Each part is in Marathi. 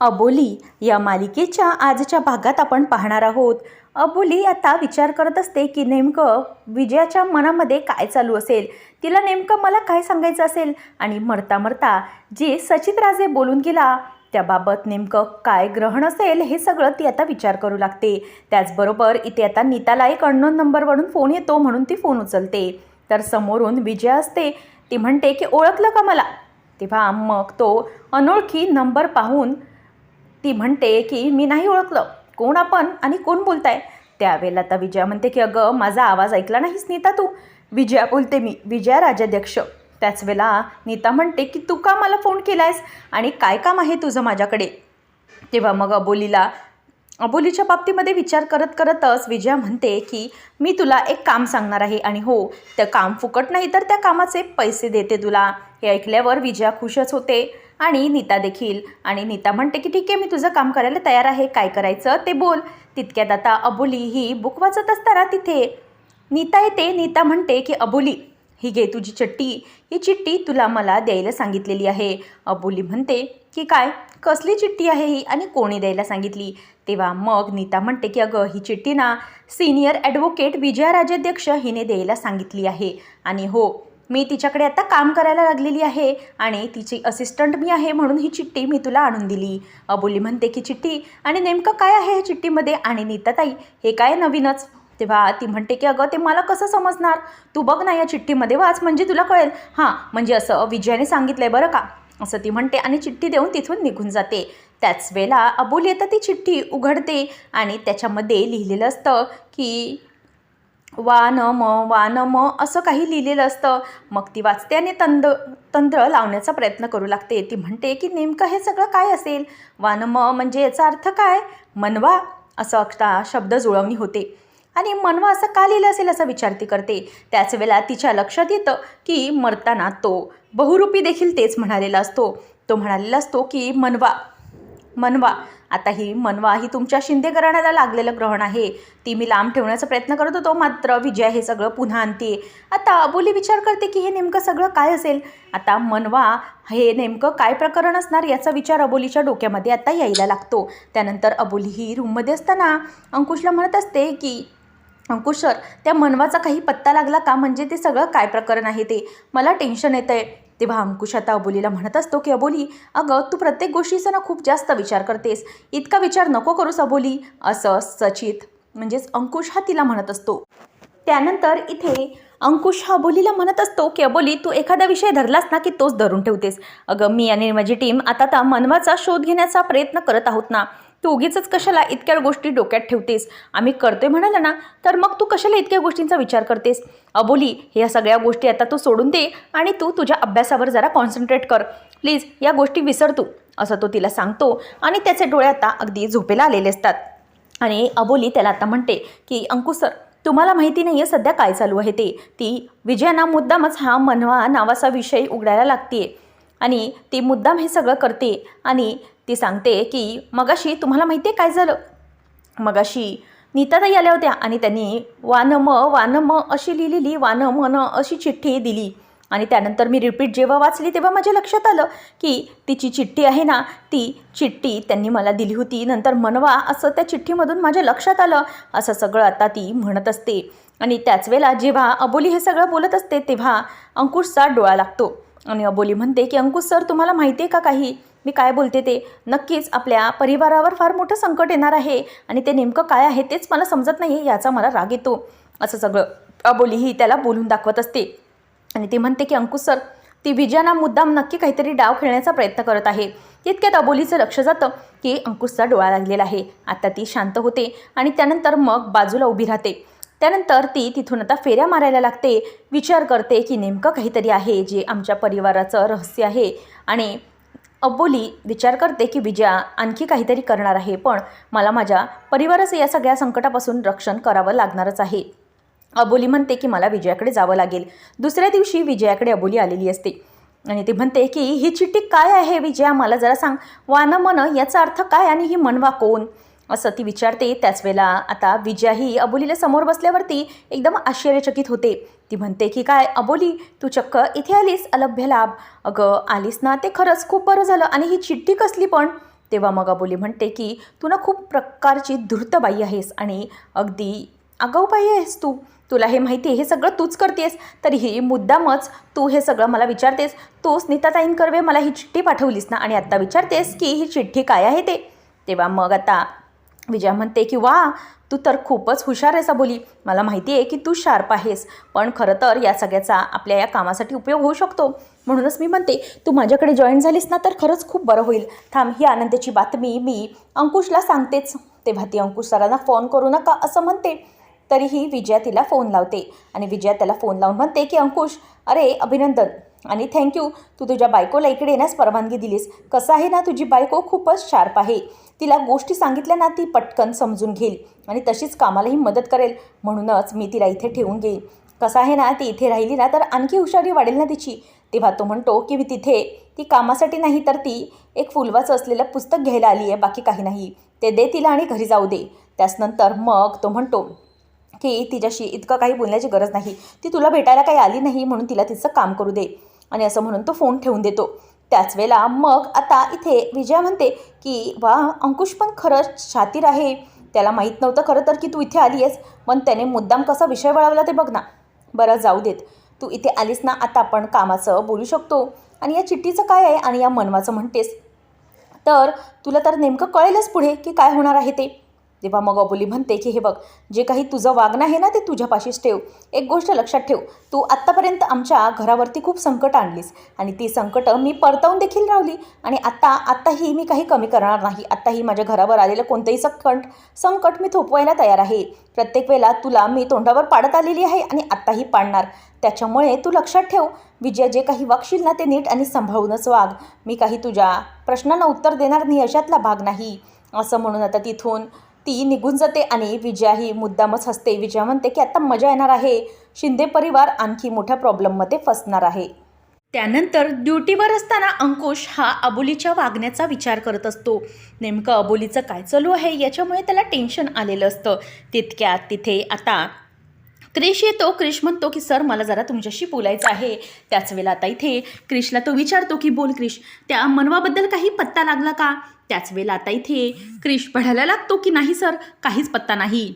अबोली या मालिकेच्या आजच्या भागात आपण पाहणार आहोत. अबोली आता विचार करत असते की नेमकं विजयाच्या मनामध्ये काय चालू असेल? तिला नेमकं मला काय सांगायचं असेल? आणि मरता मरता जे सचित राजे बोलून गेला त्याबाबत नेमकं काय ग्रहण असेल हे सगळं ती आता विचार करू लागते. त्याचबरोबर इथे आता नीताला एक अननोन नंबरवरून फोन येतो म्हणून ती फोन उचलते. तर समोरून विजया असते. ती म्हणते की ओळखलं का मला? तेव्हा मग तो अनोळखी नंबर पाहून ती म्हणते की मी नाही ओळखलं. कोण आपण आणि कोण बोलताय? त्यावेळेला आता विजया म्हणते की अगं माझा आवाज ऐकला नाहीस नीता तू. विजया बोलते मी विजया राजाध्यक्ष. त्याच वेळेला नीता म्हणते की तू का मला फोन केलायस? आणि काय काम आहे तुझं माझ्याकडे? तेव्हा मग अबोलीला अबोलीच्या बाबतीमध्ये विचार करत करतच विजया म्हणते की मी तुला एक काम सांगणार आहे आणि हो त्या काम फुकट नाही तर त्या कामाचे पैसे देते तुला. हे ऐकल्यावर विजया खुशच होते. आणि नीता देखील. आणि नीता म्हणते की ठीक आहे मी तुझं काम करायला तयार आहे. काय करायचं ते बोल. तितक्यात आता अबोली ही बुक वाचत असताना तिथे नीता येते. नीता म्हणते की अबोली ही घे तुझी चिठ्ठी. ही चिठ्ठी तुला मला द्यायला सांगितलेली आहे. अबोली म्हणते की काय? कसली चिठ्ठी आहे ही आणि कोणी द्यायला सांगितली? तेव्हा मग नीता म्हणते की अगं ही चिठ्ठी ना सिनियर ॲडव्होकेट विजया राजाध्यक्ष हिने द्यायला सांगितली आहे. आणि हो मी तिच्याकडे आता काम करायला लागलेली आहे आणि तिची असिस्टंट मी आहे म्हणून ही चिठ्ठी मी तुला आणून दिली. अबोली म्हणते की चिठ्ठी? आणि नेमकं काय आहे ह्या चिठ्ठीमध्ये? आणि नीताताई हे काय नवीनच? तेव्हा ती म्हणते की अगं ते मला कसं समजणार? तू बघ ना या चिठ्ठीमध्ये वाच म्हणजे तुला कळेल. हां म्हणजे असं विजयाने सांगितलं आहे बरं का? असं ती म्हणते आणि चिठ्ठी देऊन तिथून निघून जाते. त्याच वेळेला अबोली आता ती चिठ्ठी उघडते आणि त्याच्यामध्ये लिहिलेलं असतं की वा न म वा न म असं काही लिहिलेलं असतं. मग ती वाचते आणि तंद तंत्र लावण्याचा प्रयत्न करू लागते. ती म्हणते की नेमकं हे सगळं काय असेल? वा न म म्हणजे याचा अर्थ काय? मनवा असं अक्षता शब्द जुळवणी होते. आणि मनवा असं का लिहिलं असेल असा विचार ती करते. त्याच वेळेला तिच्या लक्षात येतं की मरताना तो बहुरूपी देखील तेच म्हणालेला असतो. तो म्हणालेला असतो की मनवा मनवा. आता ही मनवा ही तुमच्या शिंदे घराण्याला लागलेलं ग्रहण आहे. ती मी लांब ठेवण्याचा प्रयत्न करत होतो मात्र विजया हे सगळं पुन्हा आणते आता अबोली विचार करते की हे नेमकं सगळं काय असेल? आता मनवा हे नेमकं काय प्रकरण असणार याचा विचार अबोलीच्या डोक्यामध्ये आता यायला लागतो. त्यानंतर अबोली ही रूममध्ये असताना अंकुशला म्हणत असते की अंकुश सर त्या मनवाचा काही पत्ता लागला का? म्हणजे ते सगळं काय प्रकरण आहे ते? मला टेन्शन येतं आहे तेव्हा अंकुश आता अबोलीला म्हणत असतो की अबोली अगं तू प्रत्येक गोष्टीचा ना खूप जास्त विचार करतेस. इतका विचार नको करूस अबोली. असं सचित म्हणजेच अंकुश हा तिला म्हणत असतो. त्यानंतर इथे अंकुश हा अबोलीला म्हणत असतो की अबोली तू एखादा विषय धरलास ना की तोच धरून ठेवतेस. अगं मी आणि माझी टीम आता त्या मनवाचा शोध घेण्याचा प्रयत्न करत आहोत ना. तू उगीच कशाला इतक्या गोष्टी डोक्यात ठेवतेस? आम्ही करतोय म्हणाला ना तर मग तू कशाला इतक्या गोष्टींचा विचार करतेस? अबोली ह्या सगळ्या गोष्टी आता तू सोडून दे आणि तू तुझ्या अभ्यासावर जरा कॉन्सन्ट्रेट कर. प्लीज या गोष्टी विसर तू असं तो तिला सांगतो आणि त्याचे डोळे आता अगदी झोपेला आलेले असतात. आणि अबोली त्याला आता म्हणते की अंकुश सर तुम्हाला माहिती नाही आहे सध्या काय चालू आहे ते. ती विजयाना मुद्दामच हा मनवा नावाचा विषय उघडायला लागते आणि ती मुद्दाम हे सगळं करते आणि ती सांगते की मगाशी तुम्हाला माहिती आहे काय झालं? मगाशी नीताताई आल्या होत्या आणि त्यांनी वान म वान म अशी लिहिलेली वान मन अशी चिठ्ठी दिली. आणि त्यानंतर मी रिपीट जेव्हा वाचली तेव्हा माझ्या लक्षात आलं की तिची चिठ्ठी आहे ना ती चिठ्ठी त्यांनी मला दिली होती. नंतर मनवा असं त्या चिठ्ठीमधून माझ्या लक्षात आलं. असं सगळं आता ती म्हणत असते. आणि त्याच वेळेला जेव्हा अबोली हे सगळं बोलत असते तेव्हा अंकुशचा डोळा लागतो. आणि अबोली म्हणते की अंकुश सर तुम्हाला माहिती आहे का काही? मी काय बोलते ते? नक्कीच आपल्या परिवारावर फार मोठं संकट येणार आहे आणि ते नेमकं काय आहे तेच मला समजत नाही याचा मला राग येतो. असं सगळं अबोली ही त्याला बोलून दाखवत असते. आणि ती म्हणते की अंकुश सर ती विजयाना मुद्दाम नक्की काहीतरी डाव खेळण्याचा प्रयत्न करत आहे. तितक्यात अबोलीचं लक्ष जातं की अंकुशचा डोळा लागलेला आहे. आता ती शांत होते आणि त्यानंतर मग बाजूला उभी राहते. त्यानंतर ती तिथून आता फेऱ्या मारायला लागते. विचार करते की नेमकं काहीतरी आहे जे आमच्या परिवाराचं रहस्य आहे. आणि अबोली विचार करते की विजया आणखी काहीतरी करणार आहे पण मला माझ्या परिवाराचं या सगळ्या संकटापासून रक्षण करावं लागणारच आहे. अबोली म्हणते की मला विजयाकडे जावं लागेल. दुसऱ्या दिवशी विजयाकडे अबोली आलेली असते. आणि ती म्हणते की ही चिठ्ठी काय आहे विजया? मला जरा सांग. वान मन याचा अर्थ काय आणि ही मनवा कोण? असं ती विचारते. त्याच वेळेला आता विजयाही अबोलीला समोर बसल्यावरती एकदम आश्चर्यचकित होते. ती म्हणते की काय अबोली तू चक्क इथे आलीस? अलभ्य लाभ. अगं आलीस ना ते खरंच खूप बरं झालं. आणि ही चिठ्ठी कसली पण? तेव्हा मग अबोली म्हणते की तू ना खूप प्रकारची धूर्त बाई आहेस आणि अगदी आगाऊबाई आहेस तू. तुला हे माहिती आहे हे सगळं तूच करतेस. तरीही मुद्दामच तू हे सगळं मला विचारतेस. तूच नीताताईन कर्वे मला ही चिठ्ठी पाठवलीस ना आणि आत्ता विचारतेस की ही चिठ्ठी काय आहे ते? तेव्हा मग आता विजया म्हणते की वा तू तर खूपच हुशार आहेस बोली मला माहिती आहे की तू शार्प आहेस पण खरं तर या सगळ्याचा आपल्या या कामासाठी उपयोग होऊ शकतो. म्हणूनच मी म्हणते तू माझ्याकडे जॉईन झालीस ना तर खरंच खूप बरं होईल. थांब ही आनंदाची बातमी मी अंकुशला सांगतेच. तेव्हा ती अंकुश सरांना फोन करू नका असं म्हणते. तरीही विजया तिला फोन लावते आणि विजया त्याला फोन लावून म्हणते की अंकुश अरे अभिनंदन. आणि थँक्यू तू तुझ्या बायकोला इकडे येण्यास परवानगी दिलीस. कसं आहे ना तुझी बायको खूपच शार्प आहे. तिला गोष्टी सांगितल्या ना ती पटकन समजून घेईल आणि तशीच कामालाही मदत करेल. म्हणूनच मी तिला इथे ठेवून घेईन. कसं आहे ना ती इथे राहिली ना तर आणखी हुशारी वाढेल ना तिची. तेव्हा तो म्हणतो की मी तिथे ती कामासाठी नाही तर ती एक फुलवाचं असलेलं पुस्तक घ्यायला आली आहे बाकी काही नाही. ते दे तिला आणि घरी जाऊ दे. त्याचनंतर मग तो म्हणतो की तिच्याशी इतकं काही बोलण्याची गरज नाही. ती तुला भेटायला काही आली नाही म्हणून तिला तिचं काम करू दे. आणि असं म्हणून तो फोन ठेवून देतो. त्याच वेळेला मग आता इथे विजया म्हणते की वा अंकुश पण खरंच शातीर आहे. त्याला माहीत नव्हतं खरं तर की तू इथे आली आहेस पण त्याने मुद्दाम कसा विषय वळवला ते बघ ना. बरं जाऊ देत. तू इथे आलीस ना आता आपण कामाचं बोलू शकतो. आणि या चिठ्ठीचं काय आहे? आणि या मनवाचं म्हणतेस. तर तुला तर नेमकं कळेलच पुढे की काय होणार आहे ते. तेव्हा मग अबोली म्हणते की हे बघ जे काही तुझं वागणं आहे ना ते तुझ्यापाशीच ठेव. एक गोष्ट लक्षात ठेव. तू आत्तापर्यंत आमच्या घरावरती खूप संकट आणलीस आणि ती संकटं मी परतवून देखील रावली. आणि आत्ता आत्ताही मी काही कमी करणार नाही. आत्ताही माझ्या घरावर आलेलं कोणतंही संकट संकट मी थोपवायला तयार आहे. प्रत्येक वेळेला तुला मी तोंडावर पाडत आलेली आहे आणि आत्ताही पाडणार. त्याच्यामुळे तू लक्षात ठेव. विजय जे काही वागशील ना ते नीट आणि सांभाळूनच वाग. मी काही तुझ्या प्रश्नांना उत्तर देणार नाही अशातला भाग नाही. असं म्हणून आता तिथून ती निघून जाते आणि विजयाही मुद्दामच हसते. विजया म्हणते की आता मजा येणार आहे. शिंदे परिवार आणखी मोठ्या प्रॉब्लेममध्ये फसणार आहे. त्यानंतर ड्युटीवर असताना अंकुश हा अबोलीच्या वागण्याचा विचार करत असतो. नेमकं अबोलीचं काय चालू आहे याच्यामुळे त्याला टेन्शन आलेलं असतं. तितक्यात तिथे आता क्रिश येतो क्रिश म्हणतो की सर मला जरा तुमच्याशी बोलायचं आहे. त्याच वेळेला आता इथे क्रिशला तो विचारतो की बोल क्रिश त्या मनवाबद्दल काही पत्ता लागला का? त्याच वेळेला आता इथे क्रिश पढायला लागतो की नाही सर काहीच पत्ता नाही.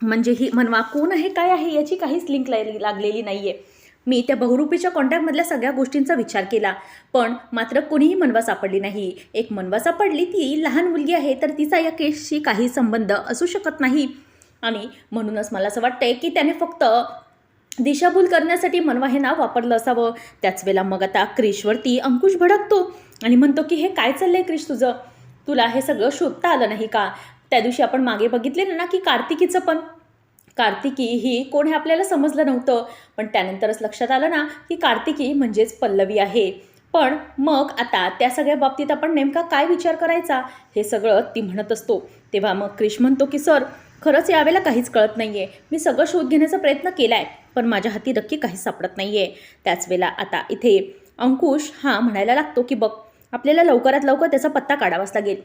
म्हणजे ही मनवा कोण आहे काय आहे याची काहीच लिंक लागलेली नाही आहे मी त्या बहुरूपीच्या कॉन्टॅक्टमधल्या सगळ्या गोष्टींचा विचार केला पण मात्र कोणीही मनवा सापडली नाही. एक मनवा सापडली ती लहान मुलगी आहे तर तिचा या केसशी काही संबंध असू शकत नाही. आणि म्हणूनच मला असं वाटतंय की त्याने फक्त दिशाभूल करण्यासाठी मनवा हे नाव वापरलं असावं. त्याच वेळेला मग आता क्रिशवरती अंकुश भडकतो आणि म्हणतो की हे काय चाललंय क्रिश तुझं? तुला हे सगळं शोधता आलं नाही का? त्या दिवशी आपण मागे बघितले ना की कार्तिकीचं पण. कार्तिकी ही कोण हे आपल्याला समजलं नव्हतं. पण त्यानंतरच लक्षात आलं ना की कार्तिकी म्हणजेच पल्लवी आहे. पण मग आता त्या सगळ्या बाबतीत आपण नेमका काय विचार करायचा? हे सगळं ती म्हणत असतो. तेव्हा मग क्रिश म्हणतो की सर खरंच यावेळेला काहीच कळत नाही आहे मी सगळं शोध घेण्याचा प्रयत्न केला आहे पण माझ्या हाती नक्की काहीच सापडत नाही आहे त्याच वेळेला आता इथे अंकुश हा म्हणायला लागतो की बघ आपल्याला लवकरात लवकर त्याचा पत्ता काढावाच लागेल.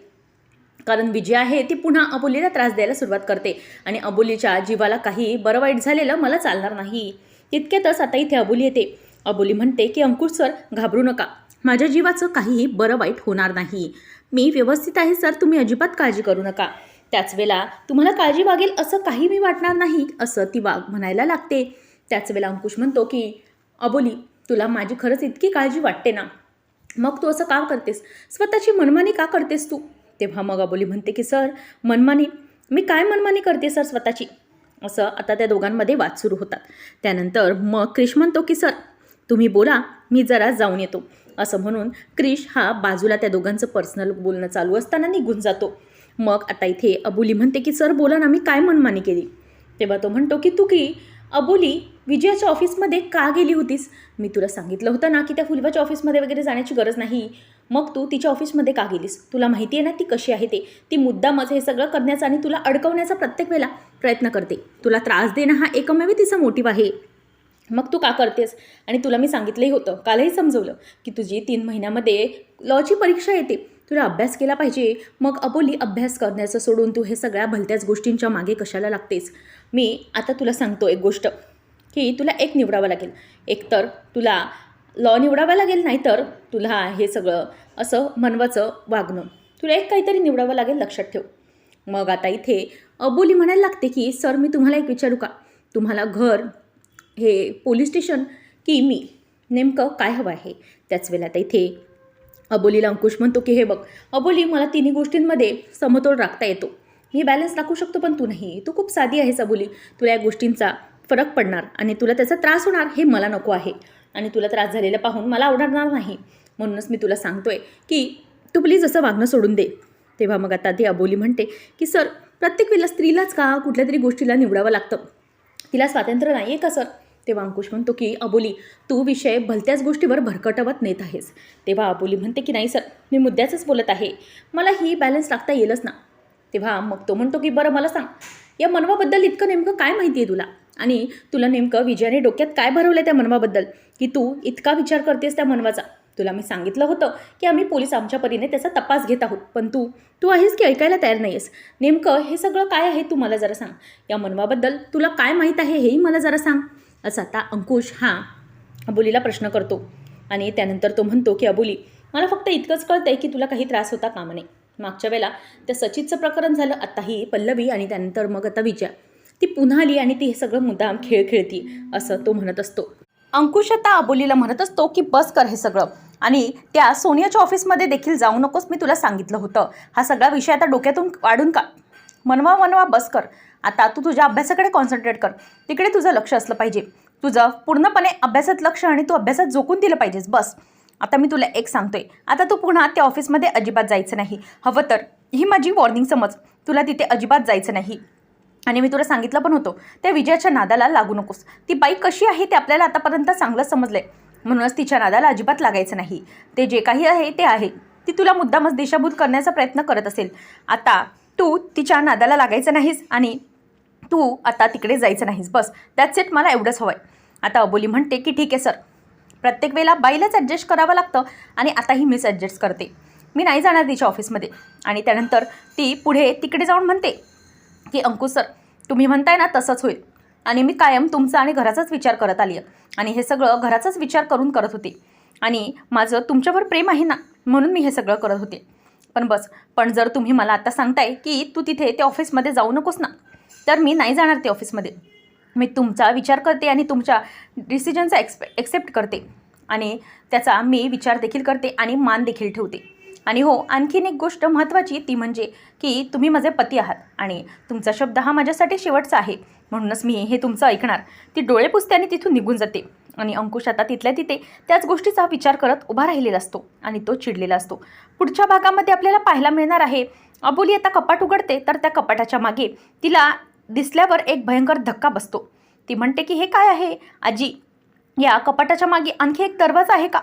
कारण विजय आहे ती पुन्हा अबोलीला त्रास द्यायला सुरुवात करते आणि अबोलीच्या जीवाला काही बरं वाईट झालेलं मला चालणार नाही. इतक्यातच आता इथे अबोली येते. अबोली म्हणते की अंकुश सर घाबरू नका. माझ्या जीवाचं काहीही बरं वाईट होणार नाही. मी व्यवस्थित आहे सर. तुम्ही अजिबात काळजी करू नका. त्याच वेळेला तुम्हाला काळजी वागेल असं काही मी वाटणार नाही असं ती वाघ म्हणायला लागते. त्याच वेळेला अंकुश म्हणतो की अबोली तुला माझी खरंच इतकी काळजी वाटते ना? मग तू असं का करतेस? स्वतःची मनमानी का करतेस तू? तेव्हा मग अबोली म्हणते की सर मनमानी मी काय मनमानी करते सर स्वतःची? असं आता त्या दोघांमध्ये वाद सुरू होतात. त्यानंतर मग क्रिश म्हणतो की सर तुम्ही बोला मी जरा जाऊन येतो. असं म्हणून क्रिश हा बाजूला त्या दोघांचं पर्सनल बोलणं चालू असताना निघून जातो. मग आता इथे अबोली म्हणते की सर बोला ना मी काय मनमानी केली? तेव्हा तो म्हणतो की तू की अबोली विजयाच्या ऑफिसमध्ये का गेली होतीस? मी तुला सांगितलं होतं ना की त्या फुलवाच्या ऑफिसमध्ये वगैरे जाण्याची गरज नाही. मग तू तिच्या ऑफिसमध्ये का गेलीस? तुला माहिती आहे ना ती कशी आहे ते. ती मुद्दामच हे सगळं करण्याचा आणि तुला अडकवण्याचा प्रत्येक वेळेला प्रयत्न करते. तुला त्रास देणं हा एकमेव तिचा मोटिव आहे. मग तू का करतेस? आणि तुला मी सांगितलंही होतं. कालही समजवलं की तुझी तीन महिन्यामध्ये लॉची परीक्षा येते. तुला अभ्यास केला पाहिजे. मग अबोली अभ्यास करण्याचं सोडून तू हे सगळ्या भलत्याच गोष्टींच्या मागे कशाला लागतेस? मी आता तुला सांगतो एक गोष्ट की तुला एक निवडावं लागेल. एकतर तुला लॉ निवडावा लागेल नाहीतर तुला हे सगळं असं मनवाचं वागणं. तुला एक काहीतरी निवडावं लागेल लक्षात ठेव. मग आता इथे अबोली म्हणायला लागते की सर मी तुम्हाला एक विचारू का? तुम्हाला घर हे पोलीस स्टेशन की मी? नेमकं काय हवं आहे? त्याच वेळेला आता इथे अबोलीला अंकुश म्हणतो की हे बघ अबोली मला तिन्ही गोष्टींमध्ये समतोल राखता येतो. मी बॅलन्स राखू शकतो पण तू नाही. तू खूप साधी आहेस अबोली. तुला या गोष्टींचा फरक पडणार आणि तुला त्याचा त्रास होणार हे मला नको आहे. आणि तुला त्रास झालेला पाहून मला आवडणार नाही. म्हणूनच मी तुला सांगतोय की तू प्लीज असं वागणं सोडून दे. तेव्हा मग आता ती अबोली म्हणते की सर प्रत्येक वेळेला स्त्रीलाच का कुठल्या तरी गोष्टीला निवडावं लागतं? तिला स्वातंत्र्य नाही आहे का सर? तेव्हा अंकुश म्हणतो की अबोली तू विषय भलत्याच गोष्टीवर भरकटवत नेत आहेस. तेव्हा अबोली म्हणते की नाही सर मी मुद्द्याचंच बोलत आहे. मला ही बॅलन्स लागता येईलच ना. तेव्हा मग तो म्हणतो की बरं मला सांग. या मनवाबद्दल इतकं नेमकं काय माहिती आहे तुला? आणि तुला नेमकं विजयाने डोक्यात काय भरवलं आहे त्या मनवाबद्दल? की तू इतका विचार करतेस त्या मनवाचा? तुला मी सांगितलं होतं की आम्ही पोलीस आमच्या परीने त्याचा तपास घेत आहोत. पण तू तू आहेस की ऐकायला तयार नाही आहेस नेमकं हे सगळं काय आहे तू मला जरा सांग. या मनवाबद्दल तुला काय माहीत आहे हेही मला जरा सांग. असं आता अंकुश हा अबोलीला प्रश्न करतो. आणि त्यानंतर तो म्हणतो की अबोली मला फक्त इतकंच कळतं आहे की तुला काही त्रास होता कामा नये. मागच्या वेळेला त्या सचितचं प्रकरण झालं आत्ताही पल्लवी आणि त्यानंतर मग आता विजया. ती पुन्हा आली आणि ती हे सगळं मुद्दाम खेळ खेळती असं तो म्हणत असतो. अंकुश आता अबोलीला म्हणत असतो की बस कर हे सगळं. आणि त्या सोनियाच्या ऑफिसमध्ये देखील जाऊ नकोस मी तुला सांगितलं होतं. हा सगळा विषय आता डोक्यातून काढून का मनवा मनवा बस कर. आता तू तुझ्या अभ्यासाकडे कॉन्सन्ट्रेट कर. तिकडे तुझं लक्ष असलं पाहिजे. तुझं पूर्णपणे अभ्यासात लक्ष आणि तू अभ्यासात झोकून दिलं पाहिजेस. बस. आता मी तुला एक सांगतोय. आता तू पुन्हा त्या ऑफिसमध्ये अजिबात जायचं नाही. हवं तर ही माझी वॉर्निंग समज. तुला तिथे अजिबात जायचं नाही. आणि मी तुला सांगितलं पण होतो त्या विजयाच्या नादाला लागू नकोस. ती बाई कशी आहे ते आपल्याला आतापर्यंत चांगलं समजलंय. म्हणूनच तिच्या नादाला अजिबात लागायचं नाही. ते जे काही आहे ते आहे. ती तुला मुद्दामच दिशाभूत करण्याचा प्रयत्न करत असेल. आता तू तिच्या नादाला लागायचं नाहीस आणि तू आता तिकडे जायचं नाहीस. बस. त्याच सेट मला एवढंच हवं आहे आता अबोली म्हणते की ठीक आहे सर. प्रत्येक वेळेला बाईलाच ॲडजस्ट करावं लागतं आणि आताही मीच ॲडजस्ट करते. मी नाही जाणार तिच्या ऑफिसमध्ये आणि त्यानंतर ती पुढे तिकडे जाऊन म्हणते की अंकुश सर तुम्ही म्हणताय ना तसंच होईल. आणि मी कायम तुमचा आणि घराचाच विचार करत आली आहे. आणि हे सगळं घराचाच विचार करून करत होते. आणि माझं तुमच्यावर प्रेम आहे ना म्हणून मी हे सगळं करत होते. पण बस पण जर तुम्ही मला आता सांगताय की तू तिथे त्या ऑफिसमध्ये जाऊ नकोस ना तर मी नाही जाणार ते ऑफिसमध्ये. मी तुमचा विचार करते आणि तुमच्या डिसिजनचा एक्सपे एक्सेप्ट करते. आणि त्याचा मी विचार देखील करते आणि मान देखील ठेवते. आणि हो आणखीन एक गोष्ट महत्त्वाची ती म्हणजे की तुम्ही माझे पती आहात आणि तुमचा शब्द हा माझ्यासाठी शेवटचा आहे. म्हणूनच मी हे तुमचं ऐकणार. ती डोळे पुसते आणि तिथून निघून जाते. आणि अंकुश आता तिथल्या तिथे त्याच गोष्टीचा विचार करत उभा राहिलेला असतो आणि तो चिडलेला असतो. पुढच्या भागामध्ये आपल्याला पाहायला मिळणार आहे अबोली आता कपाट उघडते तर त्या कपाटाच्या मागे तिला दिसल्यावर एक भयंकर धक्का बसतो. ती म्हणते की हे काय आहे? आजी या कपाटाच्या मागे आणखी एक दरवाजा आहे का?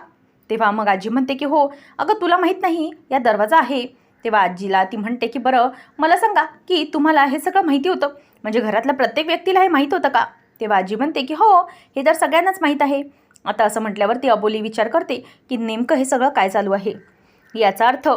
तेव्हा मग आजी म्हणते की हो अगं तुला माहीत नाही या दरवाजा आहे. तेव्हा आजीला ती म्हणते की बरं मला सांगा की तुम्हाला हे सगळं माहिती होतं? म्हणजे घरातल्या प्रत्येक व्यक्तीला हे माहीत होतं का? तेव्हा आजी म्हणते की हो हे तर सगळ्यांनाच माहीत आहे. आता असं म्हटल्यावर ती अबोली विचार करते की नेमकं हे सगळं काय चालू आहे? याचा अर्थ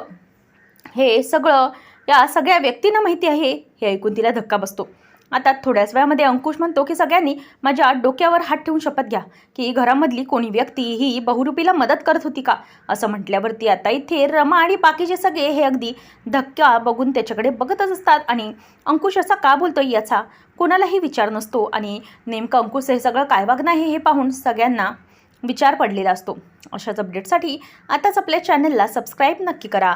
हे सगळं या सगळ्या व्यक्तींना माहिती आहे हे ऐकून तिला धक्का बसतो. आता थोड्याच वेळामध्ये अंकुश म्हणतो की सगळ्यांनी माझ्या डोक्यावर हात ठेवून शपथ घ्या की घरामधली कोणी व्यक्ती ही बहुरूपीला मदत करत होती का? असं म्हटल्यावरती आता इथे रमा आणि बाकीचे सगळे हे अगदी धक्का बघून त्याच्याकडे बघतच असतात आणि अंकुश असा का बोलतोय याचा कोणालाही विचार नसतो आणि नेमकं अंकुश हे सगळं काय वागणं आहे हे पाहून सगळ्यांना विचार पडलेला असतो. अशाच अपडेटसाठी आताच आपल्या चॅनलला सबस्क्राईब नक्की करा.